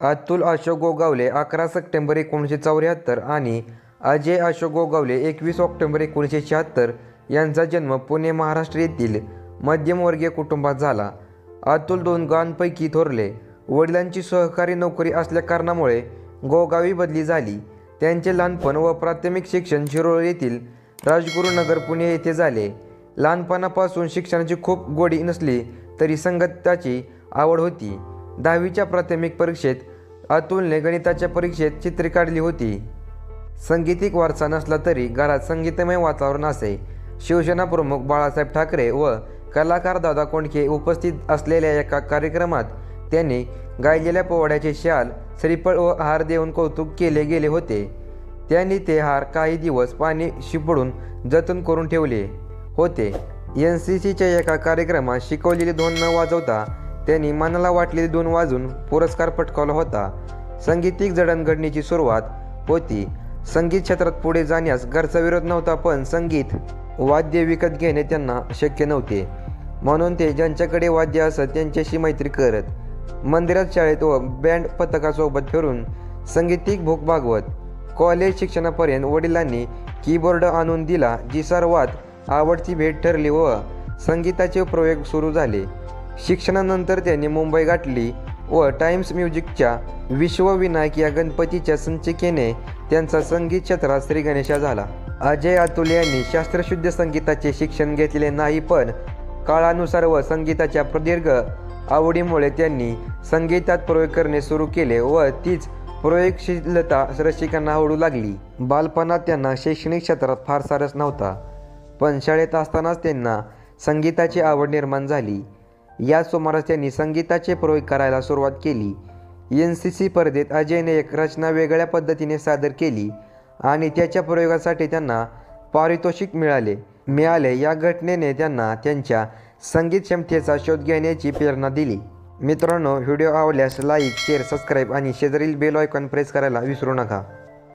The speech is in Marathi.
अतुल अशोक गोगावले अकरा सप्टेंबर एकोणीसशे चौऱ्याहत्तर आणि अजय अशोक गोगावले एकवीस ऑक्टोबर एकोणीसशे शहात्तर यांचा जन्म पुणे महाराष्ट्र येथील मध्यमवर्गीय कुटुंबात झाला. अतुल दोन गावांपैकी थोरले. वडिलांची सहकारी नोकरी असल्याकारणामुळे गोगावी बदली झाली. त्यांचे लहानपण व प्राथमिक शिक्षण शिरोळ येथील राजगुरुनगर पुणे येथे झाले. लहानपणापासून शिक्षणाची खूप गोडी नसली तरी संगीताची आवड होती. दहावीच्या प्राथमिक परीक्षेत अतुलने गणिताच्या परीक्षेत चित्रे काढली होती. संगीतिक वारसा नसला तरी घरात संगीतमय वातावरण असे. शिवसेना प्रमुख बाळासाहेब ठाकरे व कलाकार दादा कोंडके उपस्थित असलेल्या एका कार्यक्रमात त्यांनी गायलेल्या पोवाड्याचे शाल श्रीफळ व हार देऊन कौतुक केले गेले होते. त्यांनी ते हार काही दिवस पाणी शिपडून जतन करून ठेवले होते. एन सी सीच्या एका कार्यक्रमात शिकवलेली धोन न वाजवता त्यांनी मनाला वाटलेले दोन वाजून पुरस्कार पटकावला होता. संगीतिक जडणघडणीची सुरुवात होती. संगीत क्षेत्रात पुढे जाण्यास घरचा विरोध नव्हता पण संगीत वाद्य विकत घेणे त्यांना शक्य नव्हते. म्हणून ते ज्यांच्याकडे वाद्य असत त्यांच्याशी मैत्री करत मंदिरात शाळेत व बँड पथकासोबत फिरून संगीतिक भूक भागवत कॉलेज शिक्षणापर्यंत वडिलांनी कीबोर्ड आणून दिला जी सर्वात आवडती भेट ठरली व संगीताचे प्रयोग सुरू झाले. शिक्षणानंतर त्यांनी मुंबई गाठली व टाइम्स म्युझिकच्या विश्वविनायक या गणपतीच्या संचिकेने त्यांचा संगीत क्षेत्रात श्री गणेशा झाला. अजय अतुल यांनी शास्त्रशुद्ध संगीताचे शिक्षण घेतले नाही पण काळानुसार व संगीताच्या प्रदीर्घ आवडीमुळे त्यांनी संगीतात प्रयोग करणे सुरू केले व तीच प्रयोगशीलता रसिकांना आवडू लागली. बालपणात त्यांना शैक्षणिक क्षेत्रात फारसा रस नव्हता पण शाळेत असतानाच त्यांना संगीताची आवड निर्माण झाली. या सुमारास त्यांनी संगीताचे प्रयोग करायला सुरुवात केली. एन सी सी स्पर्धेत अजयने एक रचना वेगळ्या पद्धतीने सादर केली आणि त्याच्या प्रयोगासाठी त्यांना पारितोषिक मिळाले. मिळाले या घटनेने त्यांना त्यांच्या संगीत क्षमतेचा शोध घेण्याची प्रेरणा दिली. मित्रांनो व्हिडिओ आवडल्यास लाईक शेअर सबस्क्राईब आणि शेजारील बेल आयकॉन प्रेस करायला विसरू नका.